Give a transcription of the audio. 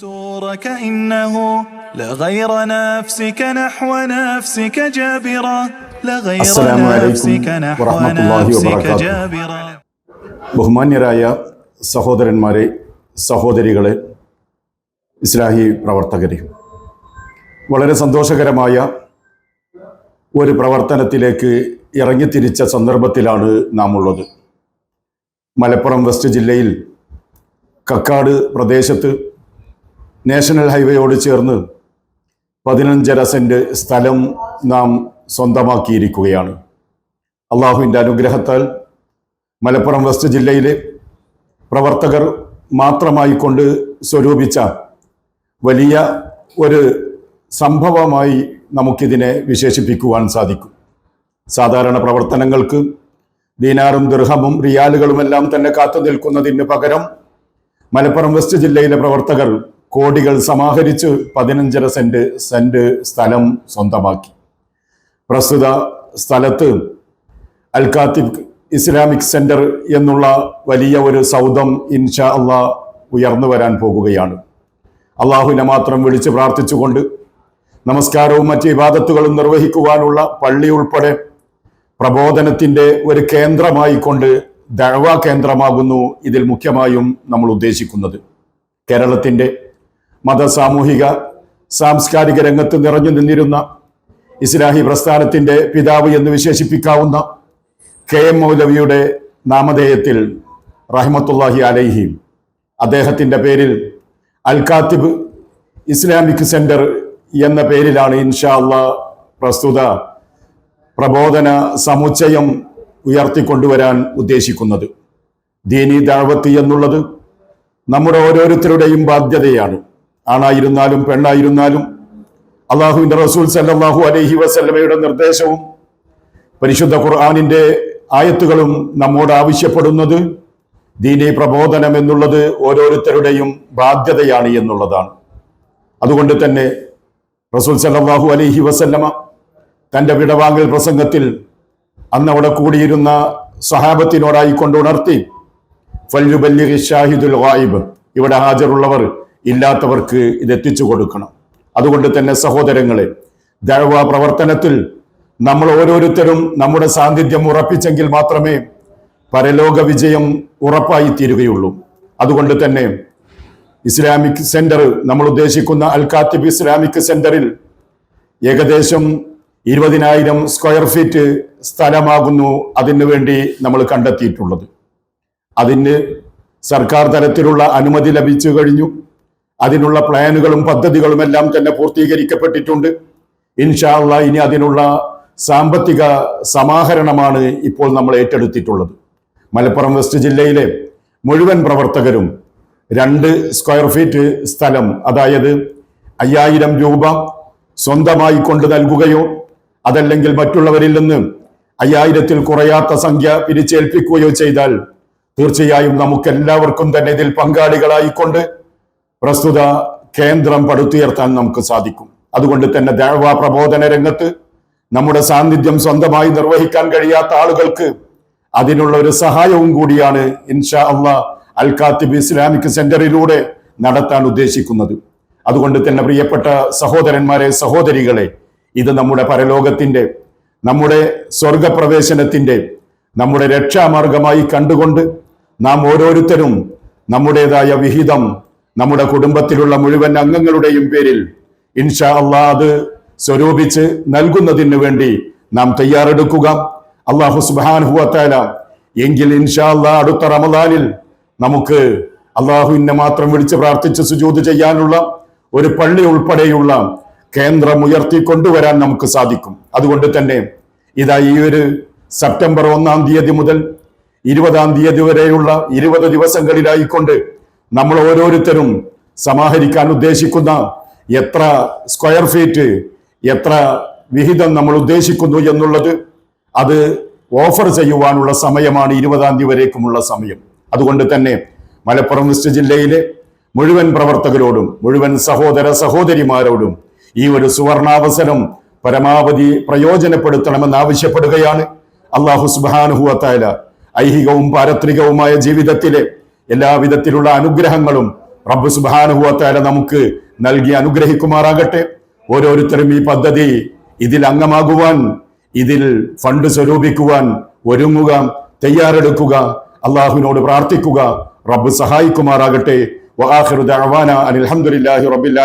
سورك إنه لغير نفسك نحو نفسك جابرا لغير السلام عليكم نفسك نحو ورحمة الله نفسك وبركاته. جابرا ബഹുമാന്യരായ സഹോദരന്മാരെ സഹോദരികളെ ഇസ്ലാഹി പ്രവർത്തകരെ വളരെ സന്തോഷകരമായ ഒരു പ്രവർത്തനത്തിലേക്ക് ഇറങ്ങിത്തിരിച്ച സന്ദർഭത്തിലാണ് നാം ഉള്ളത് മലപ്പുറം വെസ്റ്റ് ജില്ലയിൽ കക്കാട് പ്രദേശത്ത് നാഷണൽ ഹൈവേയോട് ചേർന്ന് പതിനഞ്ചര സെന്റ് സ്ഥലം നാം സ്വന്തമാക്കിയിരിക്കുകയാണ്. അള്ളാഹുവിന്റെ അനുഗ്രഹത്താൽ മലപ്പുറം വെസ്റ്റ് ജില്ലയിലെ പ്രവർത്തകർ മാത്രമായി കൊണ്ട് സ്വരൂപിച്ച വലിയ ഒരു സംഭവമായി നമുക്കിതിനെ വിശേഷിപ്പിക്കുവാൻ സാധിക്കും. സാധാരണ പ്രവർത്തനങ്ങൾക്ക് ദീനാറും ദൃഹമും റിയാലുകളുമെല്ലാം തന്നെ കാത്തു നിൽക്കുന്നതിന് പകരം മലപ്പുറം വെസ്റ്റ് ജില്ലയിലെ പ്രവർത്തകർ കോടികൾ സമാഹരിച്ച് പതിനഞ്ചര സെന്റ് സെന്റ് സ്ഥലം സ്വന്തമാക്കി. പ്രസ്തുത സ്ഥലത്ത് അൽകാത്തിബ് ഇസ്ലാമിക് സെന്റർ എന്നുള്ള വലിയ ഒരു സൗദം ഇൻഷാ അള്ളാ ഉയർന്നു വരാൻ പോകുകയാണ്. അള്ളാഹുവിനെ മാത്രം വിളിച്ച് പ്രാർത്ഥിച്ചുകൊണ്ട് നമസ്കാരവും മറ്റ് ഇബാദത്തുകളും നിർവഹിക്കുവാനുള്ള പള്ളി ഉൾപ്പെടെ പ്രബോധനത്തിന്റെ ഒരു കേന്ദ്രമായി കൊണ്ട് ദഴവ കേന്ദ്രമാകുന്നു ഇതിൽ മുഖ്യമായും നമ്മൾ ഉദ്ദേശിക്കുന്നത്. കേരളത്തിന്റെ മത സാമൂഹിക സാംസ്കാരിക രംഗത്ത് നിറഞ്ഞു നിന്നിരുന്ന ഇസ്ലാഹി പ്രസ്ഥാനത്തിന്റെ പിതാവ് എന്ന് വിശേഷിപ്പിക്കാവുന്ന കെ എം മൗലവിയുടെ നാമധേയത്തിൽ റഹ്മത്തുല്ലാഹി അലൈഹി അദ്ദേഹത്തിന്റെ പേരിൽ അൽ കാത്തിബ് ഇസ്ലാമിക് സെന്റർ എന്ന പേരിലാണ് ഇൻഷാ അള്ളാ പ്രസ്തുത പ്രബോധന സമുച്ചയം ഉയർത്തിക്കൊണ്ടുവരാൻ ഉദ്ദേശിക്കുന്നത്. ദീനി ദാവത്തി എന്നുള്ളത് നമ്മുടെ ഓരോരുത്തരുടെയും ബാധ്യതയാണ്. ആണായിരുന്നാലും പെണ്ണായിരുന്നാലും അള്ളാഹുവിന്റെ റസൂൽ സല്ലാഹു അലഹി വസല്ലമയുടെ നിർദ്ദേശവും പരിശുദ്ധ ഖുർആാനിന്റെ ആയത്തുകളും നമ്മോട് ആവശ്യപ്പെടുന്നത് ദീനി പ്രബോധനം എന്നുള്ളത് ഓരോരുത്തരുടെയും ബാധ്യതയാണ് എന്നുള്ളതാണ്. അതുകൊണ്ട് തന്നെ റസൂൽ സല്ലാഹു അലഹി വസല്ലമ തന്റെ വിടവാങ്ങൽ പ്രസംഗത്തിൽ അന്ന് അവിടെ കൂടിയിരുന്ന സഹാബത്തിനോടായി കൊണ്ടുണർത്തി ഫല്ലുബല്ലി ഷാഹിദുൽ വായിബ് ഇവിടെ ഹാജരുള്ളവർ ഇല്ലാത്തവർക്ക് ഇത് എത്തിച്ചു കൊടുക്കണം. അതുകൊണ്ട് തന്നെ സഹോദരങ്ങളെ ദഴവ പ്രവർത്തനത്തിൽ നമ്മൾ ഓരോരുത്തരും നമ്മുടെ സാന്നിധ്യം ഉറപ്പിച്ചെങ്കിൽ മാത്രമേ പരലോക വിജയം ഉറപ്പായി തീരുകയുള്ളൂ. അതുകൊണ്ട് തന്നെ ഇസ്ലാമിക് സെന്റർ നമ്മൾ ഉദ്ദേശിക്കുന്ന അൽ കാത്തിബ് ഇസ്ലാമിക് സെന്ററിൽ ഏകദേശം ഇരുപതിനായിരം സ്ക്വയർ ഫീറ്റ് സ്ഥലമാകുന്നു അതിനു വേണ്ടി നമ്മൾ കണ്ടെത്തിയിട്ടുള്ളത്. അതിന് സർക്കാർ തലത്തിലുള്ള അനുമതി ലഭിച്ചു കഴിഞ്ഞു. അതിനുള്ള പ്ലാനുകളും പദ്ധതികളും എല്ലാം തന്നെ പൂർത്തീകരിക്കപ്പെട്ടിട്ടുണ്ട്. ഇൻഷാള്ള ഇനി അതിനുള്ള സാമ്പത്തിക സമാഹരണമാണ് ഇപ്പോൾ നമ്മൾ ഏറ്റെടുത്തിട്ടുള്ളത്. മലപ്പുറം വെസ്റ്റ് ജില്ലയിലെ മുഴുവൻ പ്രവർത്തകരും രണ്ട് സ്ക്വയർ ഫീറ്റ് സ്ഥലം അതായത് അയ്യായിരം രൂപ സ്വന്തമായി കൊണ്ട് നൽകുകയോ അതല്ലെങ്കിൽ മറ്റുള്ളവരിൽ നിന്ന് അയ്യായിരത്തിൽ കുറയാത്ത സംഖ്യ പിരിച്ചേൽപ്പിക്കുകയോ ചെയ്താൽ തീർച്ചയായും നമുക്കെല്ലാവർക്കും തന്നെ ഇതിൽ പങ്കാളികളായിക്കൊണ്ട് പ്രസ്തുത കേന്ദ്രം പടുത്തുയർത്താൻ നമുക്ക് സാധിക്കും. അതുകൊണ്ട് തന്നെ ദേവ പ്രബോധന രംഗത്ത് നമ്മുടെ സാന്നിധ്യം സ്വന്തമായി നിർവഹിക്കാൻ കഴിയാത്ത ആളുകൾക്ക് അതിനുള്ള ഒരു സഹായവും കൂടിയാണ് ഇൻഷാ അള്ള അൽ കാത്തിബ് ഇസ്ലാമിക് സെന്ററിലൂടെ നടത്താൻ ഉദ്ദേശിക്കുന്നത്. അതുകൊണ്ട് തന്നെ പ്രിയപ്പെട്ട സഹോദരന്മാരെ സഹോദരികളെ ഇത് നമ്മുടെ പരലോകത്തിന്റെ നമ്മുടെ സ്വർഗപ്രവേശനത്തിന്റെ നമ്മുടെ രക്ഷാമാർഗമായി കണ്ടുകൊണ്ട് നാം ഓരോരുത്തരും നമ്മുടേതായ വിഹിതം നമ്മുടെ കുടുംബത്തിലുള്ള മുഴുവൻ അംഗങ്ങളുടെയും പേരിൽ ഇൻഷാ അള്ളാ അത് സ്വരൂപിച്ച് നൽകുന്നതിന് വേണ്ടി നാം തയ്യാറെടുക്കുക. അള്ളാഹു സുബാൻഹുവത്താല എങ്കിൽ ഇൻഷാ അള്ളാ അടുത്ത റമദാനിൽ നമുക്ക് അള്ളാഹുവിനെ മാത്രം വിളിച്ച് പ്രാർത്ഥിച്ച് സുജൂത് ചെയ്യാനുള്ള ഒരു പള്ളി ഉൾപ്പെടെയുള്ള കേന്ദ്രം ഉയർത്തി കൊണ്ടുവരാൻ നമുക്ക് സാധിക്കും. അതുകൊണ്ട് തന്നെ ഇതാ ഈ ഒരു സെപ്റ്റംബർ ഒന്നാം തീയതി മുതൽ ഇരുപതാം തീയതി വരെയുള്ള ഇരുപത് ദിവസങ്ങളിലായിക്കൊണ്ട് നമ്മൾ ഓരോരുത്തരും സമാഹരിക്കാൻ ഉദ്ദേശിക്കുന്ന എത്ര സ്ക്വയർ ഫീറ്റ് എത്ര വിഹിതം നമ്മൾ ഉദ്ദേശിക്കുന്നു എന്നുള്ളത് അത് ഓഫർ ചെയ്യുവാനുള്ള സമയമാണ് ഇരുപതാം തീയതി വരേക്കുമുള്ള സമയം. അതുകൊണ്ട് തന്നെ മലപ്പുറം വെസ്റ്റ് ജില്ലയിലെ മുഴുവൻ പ്രവർത്തകരോടും മുഴുവൻ സഹോദര സഹോദരിമാരോടും ഈ ഒരു സുവർണാവസരം പരമാവധി പ്രയോജനപ്പെടുത്തണമെന്ന് ആവശ്യപ്പെടുകയാണ്. അള്ളാഹു സുബാനുഹുവത്തായ ഐഹികവും പാരത്രികവുമായ ജീവിതത്തിലെ എല്ലാവിധത്തിലുള്ള അനുഗ്രഹങ്ങളും റബ്ബ് സുബാനുഭവത്താല നമുക്ക് നൽകി അനുഗ്രഹിക്കുമാറാകട്ടെ. ഓരോരുത്തരും ഈ പദ്ധതി ഇതിൽ അംഗമാകുവാൻ ഇതിൽ ഫണ്ട് സ്വരൂപിക്കുവാൻ ഒരുങ്ങുക തയ്യാറെടുക്കുക അള്ളാഹുവിനോട് പ്രാർത്ഥിക്കുക റബ്ബ് സഹായിക്കുമാറാകട്ടെ. വആഖിറു ദഅവാന അനിൽ ഹംദുലില്ലാഹി റബ്ബിൽ